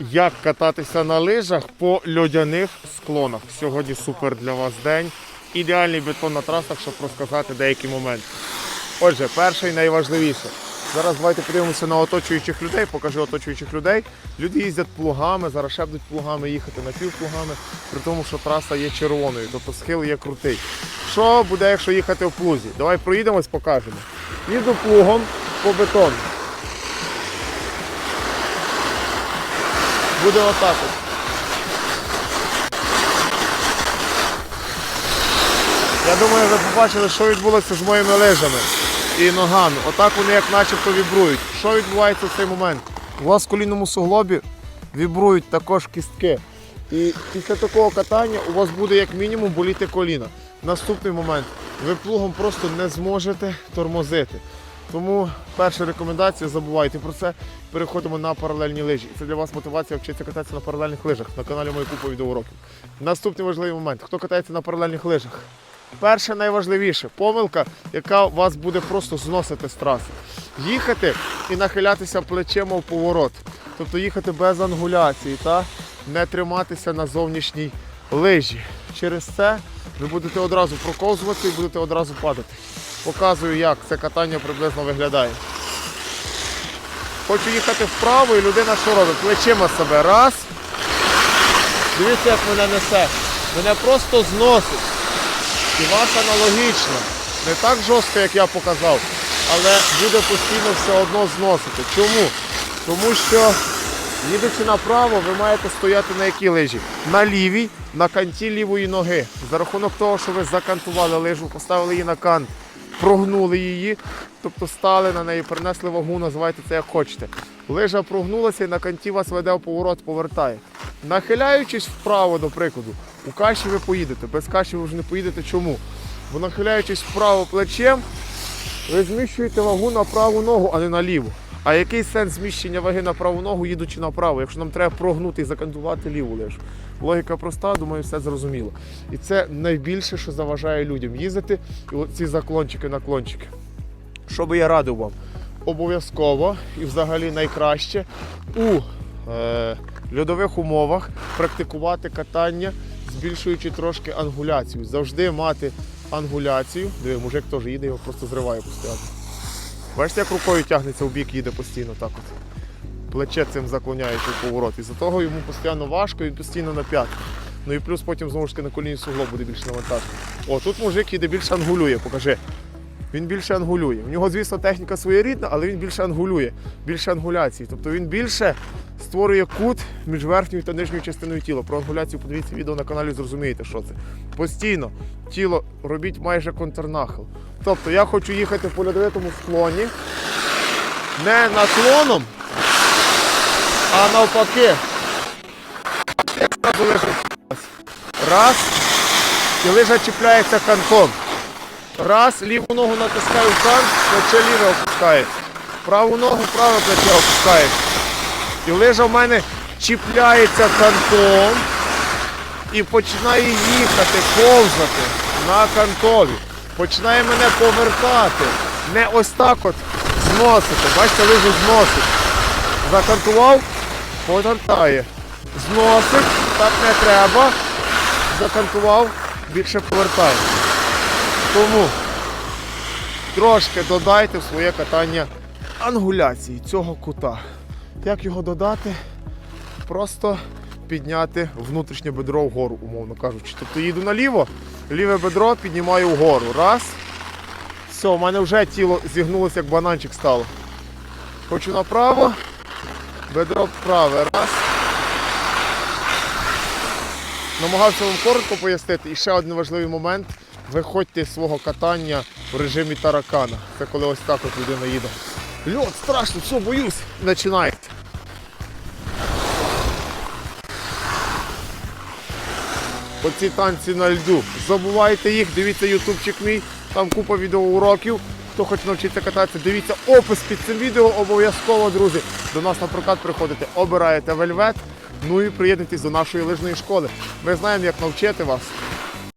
як кататися на лижах по льодяних склонах. Сьогодні супер для вас день. Ідеальний бетон на трасах, щоб розказати деякі моменти. Отже, перше і найважливіше. Зараз давайте подивимося на оточуючих людей, покажу оточуючих людей. Люди їздять плугами, зараз ще будуть плугами їхати напівплугами, при тому, що траса є червоною, тобто схил є крутий. Що буде, якщо їхати в плузі? Давай проїдемось, покажемо. Їду плугом по бетону. Буде отак. от. Я думаю, ви побачили, що відбулося з моїми лижами і ногами. Отак вони як начебто вібрують. Що відбувається в цей момент? У вас в колінному суглобі вібрують також кістки. І після такого катання у вас буде як мінімум боліти коліна. Наступний момент. Ви плугом просто не зможете тормозити. Тому перша рекомендація, забувайте про це. Переходимо на паралельні лижі. Це для вас мотивація вчитися кататися на паралельних лижах. На каналі моя купа відеоуроків. Наступний важливий момент. Хто катається на паралельних лижах? Перше найважливіше помилка, яка вас буде просто зносити з траси. Їхати і нахилятися плечем в поворот. Тобто їхати без ангуляції та не триматися на зовнішній лижі. Через це ви будете одразу проковзувати і будете одразу падати. Показую, як це катання приблизно виглядає. Хочу їхати вправо і людина що робить? Плечима себе. Раз. Дивіться, як мене несе. Мене просто зносить. І вас аналогічно. Не так жорстко, як я показав, але буде постійно все одно зносити. Чому? Тому що, їдучи направо, ви маєте стояти на якій лижі? На лівій, на канті лівої ноги. За рахунок того, що ви закантували лижу, поставили її на кант, прогнули її, тобто стали на неї, принесли вагу, називайте це як хочете. Лижа прогнулася і на канті вас веде в поворот, повертає. Нахиляючись вправо, до прикладу, у каші ви поїдете. Без каші ви вже не поїдете. Чому? Бо нахиляючись вправо плечем, ви зміщуєте вагу на праву ногу, а не на ліву. А який сенс зміщення ваги на праву ногу, їдучи направо, якщо нам треба прогнути і закантувати ліву лижу? Логіка проста, думаю, все зрозуміло. І це найбільше, що заважає людям їздити, і ці заклончики, наклончики. Що би я радив вам? Обов'язково і взагалі найкраще у е, льодових умовах практикувати катання, збільшуючи трошки ангуляцію. Завжди мати ангуляцію. Диви, мужик теж їде, його просто зриває постійно. Бачите, як рукою тягнеться в бік, їде постійно так от. Плече цим заклоняється в поворот. І за того йому постійно важко, він постійно на п'ятку. Ну і плюс потім знову ж таки на коліні суглоб буде більше навантажено. О, тут мужик їде більше ангулює, покажи. Він більше ангулює. У нього, звісно, техніка своєрідна, але він більше ангулює, більше ангуляції. Тобто він більше створює кут між верхньою та нижньою частиною тіла. Про ангуляцію подивіться відео на каналі, зрозумієте, що це. Постійно тіло робіть майже контрнахил. Тобто я хочу їхати по льодовитому склоні не наклоном, а навпаки. Раз. І лижа чіпляється кантом. Раз, ліву ногу натискаю в кант, плече ліве опускається. Праву ногу, праве плече опускається. І лижа в мене чіпляється кантом і починає їхати, повзати на кантові. Починає мене повертати. Не ось так от зносити. Бачите, лижу зносить. Закантував, повертає. Зносить, так не треба. Закантував, більше повертає. Тому трошки додайте в своє катання ангуляції цього кута. Як його додати? Просто підняти внутрішнє бедро вгору, умовно кажучи. Тобто їду наліво, ліве бедро піднімаю вгору. Раз. Все, у мене вже тіло зігнулося, як бананчик стало. Хочу направо, бедро праве. Раз. Намагався вам коротко пояснити. І ще один важливий момент. Виходьте з свого катання в режимі таракана. Це коли ось так от людина їде. Льот, страшно, все, боюсь. Починається. Оці танці на льду. Забувайте їх, дивіться ютубчик мій, там купа відеоуроків. Хто хоче навчитися кататися, дивіться опис під цим відео обов'язково, друзі. До нас на прокат приходите, обираєте вельвет, ну і приєднуйтесь до нашої лижної школи. Ми знаємо, як навчити вас.